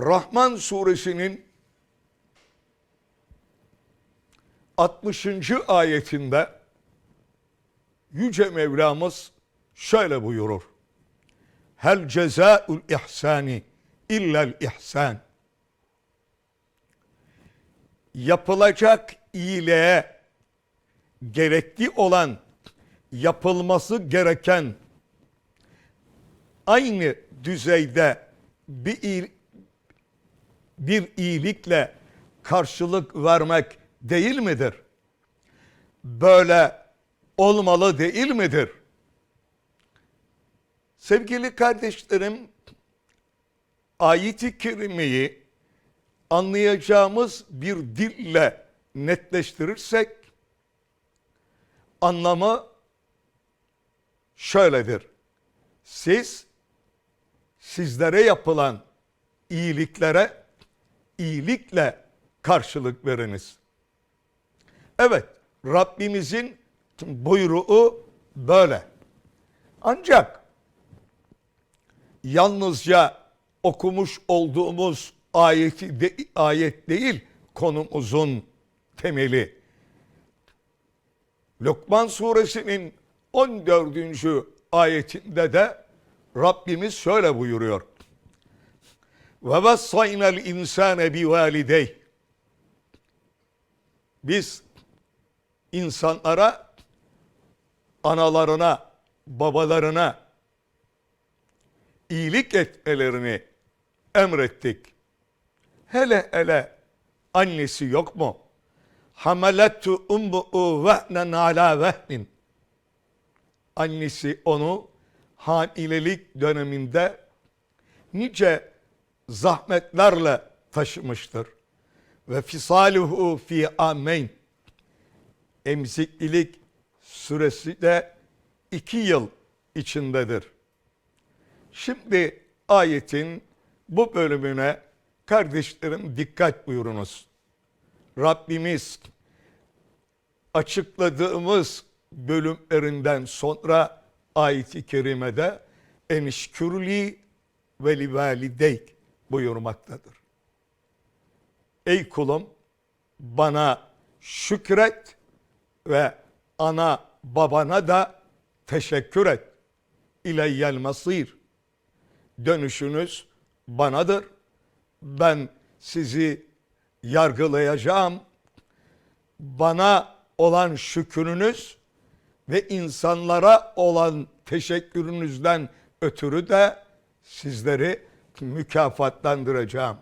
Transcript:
Rahman suresinin 60. ayetinde Yüce Mevlamız şöyle buyurur. Hel cezaul ihsani illel ihsan. Yapılacak iyiliğe gerekli olan, yapılması gereken aynı düzeyde bir bir iyilikle karşılık vermek değil midir? Böyle olmalı değil midir? Sevgili kardeşlerim, ayet-i kerimeyi anlayacağımız bir dille netleştirirsek anlamı şöyledir. Siz sizlere yapılan iyiliklere iyilikle karşılık veriniz. Evet, Rabbimizin buyruğu böyle. Ancak yalnızca okumuş olduğumuz ayeti de, ayet değil konumuzun temeli. Lokman suresinin 14. ayetinde de Rabbimiz şöyle buyuruyor. Ve vassaynel insane bi validey. Biz insanlara analarına, babalarına iyilik etmelerini emrettik. Hele hele annesi yok mu? Hamelettu ummu'u vehnen ala vehnin. Annesi onu hamilelik döneminde nice zahmetlerle taşımıştır. Ve fisaluhu fi ameyn. Emziklilik süresi de iki yıl içindedir. Şimdi ayetin bu bölümüne kardeşlerim dikkat buyurunuz. Rabbimiz açıkladığımız bölümlerinden sonra ayet-i kerimede enişkürli ve li valideyk buyurmaktadır. Ey kulum bana şükret ve ana babana da teşekkür et. İleyyel masir. Dönüşünüz banadır. Ben sizi yargılayacağım. Bana olan şükrünüz ve insanlara olan teşekkürünüzden ötürü de sizleri mükafatlandıracağım.